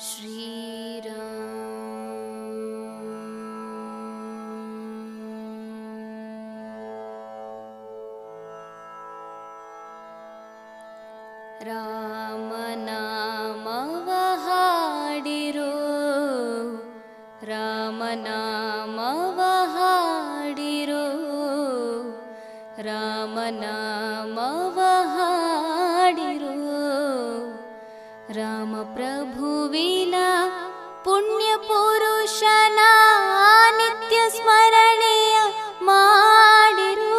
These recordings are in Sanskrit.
श्रीराम। रामनामवाहाडिरो रामनमवाहाडिरो रामप्रभुविला पुण्यपुरुषना नित्यस्मरणीय माडिरु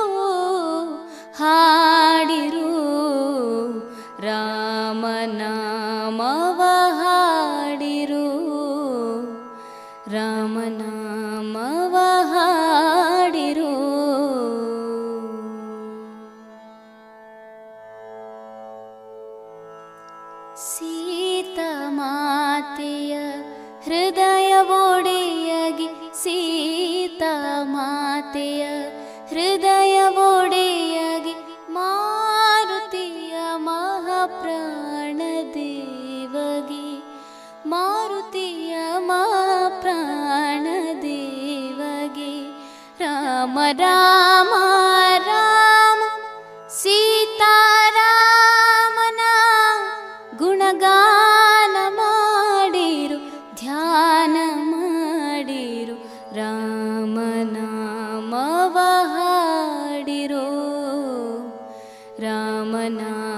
हाडिरु। रामनामवहाडिरु रामनाम सीता मा तया हृदय मोडयगि सीता मातया हृदय मोडयगि मानुतीया महाप्राण देवे मरुतीया मा राम राम रामनामहाडिरो रामनाम